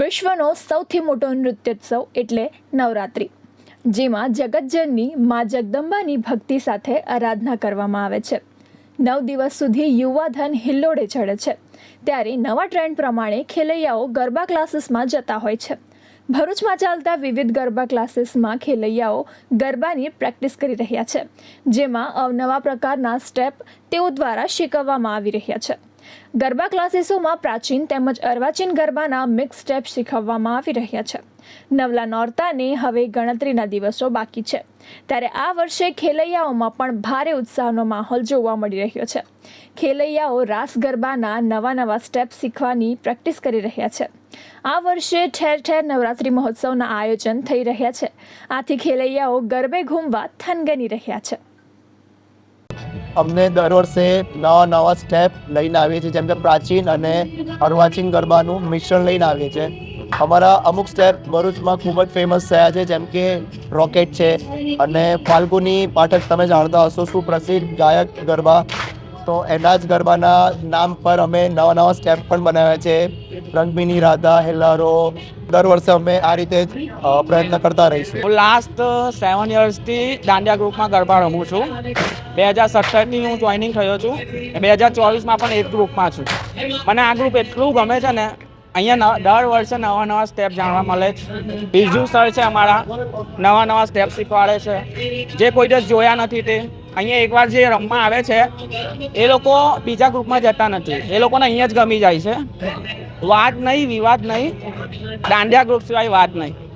વિશ્વનો સૌથી મોટો નૃત્યોત્સવ એટલે નવરાત્રિ, જેમાં જગતજનની મા જગદંબાની ભક્તિ સાથે આરાધના કરવામાં આવે છે. નવ દિવસ સુધી યુવાધન હિલ્લોડે ચડે છે. ત્યારે નવા ટ્રેન્ડ પ્રમાણે ખેલૈયાઓ ગરબા ક્લાસીસમાં જતા હોય છે. ભરૂચમાં ચાલતા વિવિધ ગરબા ક્લાસીસમાં ખેલૈયાઓ ગરબાની પ્રેક્ટિસ કરી રહ્યા છે, જેમાં અવનવા પ્રકારના સ્ટેપ તેઓ દ્વારા શીખવવામાં આવી રહ્યા છે. ગરબા ક્લાસીસોમાં પ્રાચીન તેમજ અર્વાચીન ગરબાના મિક્સ સ્ટેપ શીખવવામાં આવી રહ્યા છે. નવલા નોરતાને હવે ગણતરીના દિવસો બાકી છે. ત્યારે આ વર્ષે ખેલૈયાઓમાં પણ ભારે ઉત્સાહનો માહોલ જોવા મળી રહ્યો છે. ખેલૈયાઓ રાસ ગરબાના નવા નવા સ્ટેપ શીખવાની પ્રેક્ટિસ કરી રહ્યા છે. આ વર્ષે ઠેર ઠેર નવરાત્રિ મહોત્સવના આયોજન થઈ રહ્યા છે. આથી ખેલૈયાઓ ગરબે ઘૂમવા થનગની રહ્યા છે. અમને દર વર્ષે નવા નવા સ્ટેપ લઈને આવીએ છીએ, જેમ કે પ્રાચીન અને અર્વાચીન ગરબાનું મિશ્રણ લઈને આવીએ છીએ. અમારા અમુક સ્ટેપ ભરૂચમાં ખૂબ જ ફેમસ થયા છે, જેમ કે રોકેટ છે અને ફાલ્ગુની પાઠક તમે જાણતા હશો, સુપ્રસિદ્ધ ગાયક ગરબા. તો એના જ ગરબાના નામ પર અમે નવા નવા સ્ટેપ પણ બનાવ્યા છે. રંગબીની રાધા, હેલારો, દર વર્ષે અમે આ રીતે જ પ્રયત્ન કરતા રહીશું હું લાસ્ટ સેવન યર્સથી દાંડિયા ગ્રુપમાં ગરબા રમું છું. બે હજાર સત્તરથી હું જોઈનિંગ થયો છું બે હજાર ચોવીસમાં પણ એક ગ્રુપમાં છું. મને આ ગ્રુપ એટલું ગમે છે ને, અહીંયા દર વર્ષે નવા નવા સ્ટેપ જાણવા મળે છે. બીજું સર છે અમારા નવા નવા સ્ટેપ શીખવાડે છે. જે કોઈ દિવસ જોયા નથી તે અહીંયા એકવાર જે રમવા આવે છે, એ લોકો બીજા ગ્રુપમાં જતા નથી. એ લોકોને અહીંયા જ ગમી જાય છે. વાત નહીં, વિવાદ નહીં. દાંડિયા ગ્રુપ સિવાય વાત નહીં.